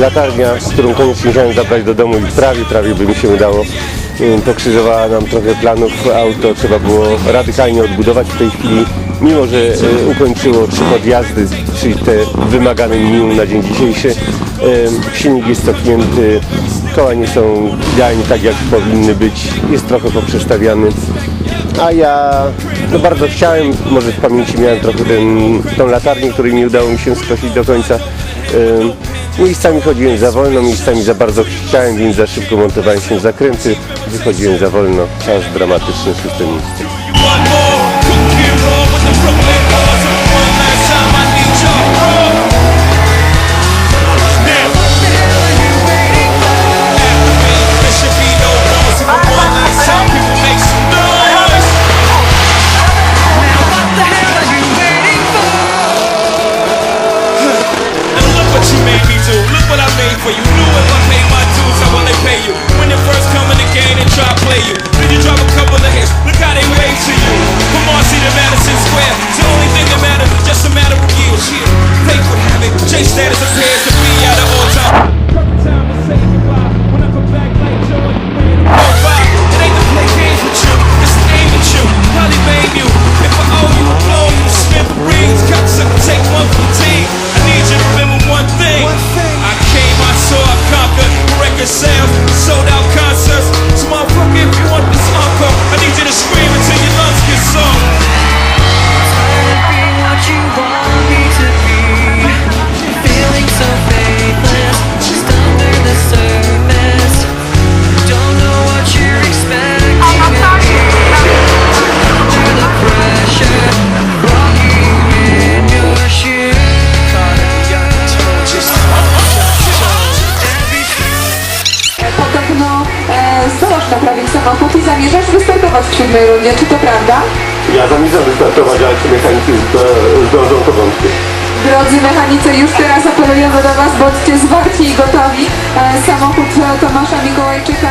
latarnia, którą koniecznie chciałem zabrać do domu i prawie, prawie by mi się udało. Y, Pokrzyżowała nam trochę planów. Auto trzeba było radykalnie odbudować w tej chwili. Mimo, że y, ukończyło trzy podjazdy, czyli te wymagane minimum na dzień dzisiejszy. Silnik jest cofnięty, koła nie są idealnie tak jak powinny być. Jest trochę poprzestawiany. A ja no bardzo chciałem, może w pamięci miałem trochę ten, tą latarnię, której nie udało mi się skrosić do końca. Miejscami chodziłem za wolno, miejscami za bardzo chciałem, więc za szybko montowałem się zakręty. Wychodziłem za wolno, czas dramatyczny, szóste. Do. Look what I made for you. Knew if I paid my dues, how will they pay you? When they first come in the game samochód i zamierzasz wystartować w siódmej rundzie, czy to prawda? Ja zamierzam wystartować, ale czy mechanicy zdążą to wątpię. Drodzy mechanicy, już teraz apelujemy do Was, bądźcie zwarci i gotowi. E, samochód e, Tomasza Mikołajczyka